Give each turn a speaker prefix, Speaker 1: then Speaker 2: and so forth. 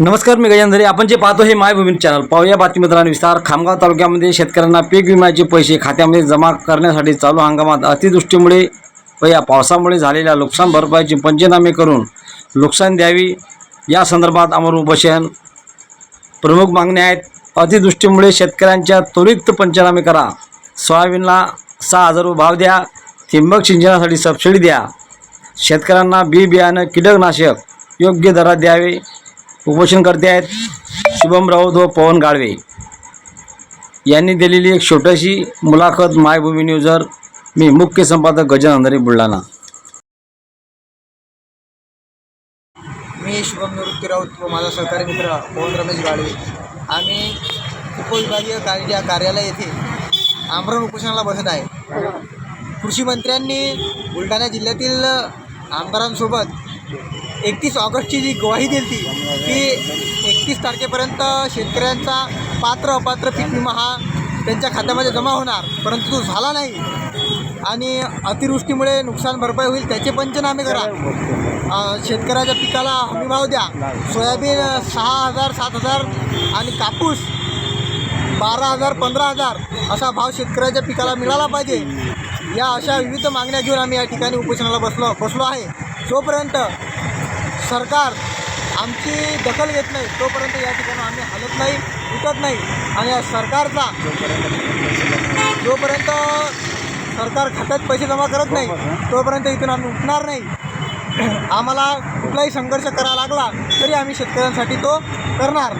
Speaker 1: नमस्कार मी गजेंद्री आपण जे पाहतो हे मायभूमी चॅनल. पाहूया बातमीपत्रांनी विस्तार. खामगाव तालुक्यामध्ये शेतकऱ्यांना पीक विम्याचे पैसे खात्यामध्ये जमा करण्यासाठी चालू हंगामात अतिवृष्टीमुळे व या पावसामुळे झालेल्या नुकसान भरपाईचे पंचनामे करून नुकसान द्यावी. या संदर्भात अमर उपोषण. प्रमुख मागण्या आहेत. अतिवृष्टीमुळे शेतकऱ्यांच्या त्वरित पंचनामे करा. सोयाबीनला सहा हजार भाव द्या. ठिंबक सिंचनासाठी सबसिडी द्या. शेतकऱ्यांना बी बियाणं कीटकनाशक योग्य दरात द्यावे. उपोषण करते आहेत. शुभम राऊत व पवन गाळवे यांनी दिलेली एक छोटीशी मुलाखत मायभूमी न्यूजवर मी मुख्य संपादक गजान अंधारे बुलढाणा.
Speaker 2: मी शुभम निवृत्ती राऊत व माझा सहकारी मित्र पवन रमेश गाडवे. आम्ही उपविभागीय कार्य कार्यालय येथे आमरण उपोषणाला बसत आहे. कृषी मंत्र्यांनी बुलढाणा जिल्ह्यातील आमदारांसोबत एकतीस ऑगस्टची जी ग्वाही दिली की एकतीस तारखेपर्यंत शेतकऱ्यांचा पात्र अपात्र पीक विमा हा त्यांच्या खात्यामध्ये जमा होणार परंतु तो झाला नाही. आणि अतिवृष्टीमुळे नुकसान भरपाई होईल त्याचे पंचनामे करा. शेतकऱ्याच्या पिकाला हमीभाव द्या. सोयाबीन सहा हजार सात हजार आणि कापूस बारा हजार पंधरा हजार असा भाव शेतकऱ्याच्या पिकाला मिळाला पाहिजे. या अशा विविध मागण्या घेऊन आम्ही या ठिकाणी उपोषणाला बसलो बसलो आहे. जोपर्यंत सरकार आमची दखल घेत नाही तोपर्यंत या ठिकाणी आम्ही हलत नाही उठत नाही. आणि या सरकारचा जोपर्यंत सरकार खात्यात पैसे जमा करत नाही तोपर्यंत इथून आम्ही उठणार नाही. आम्हाला कुठलाही संघर्ष करावा लागला तरी आम्ही शेतकऱ्यांसाठी तो करणार.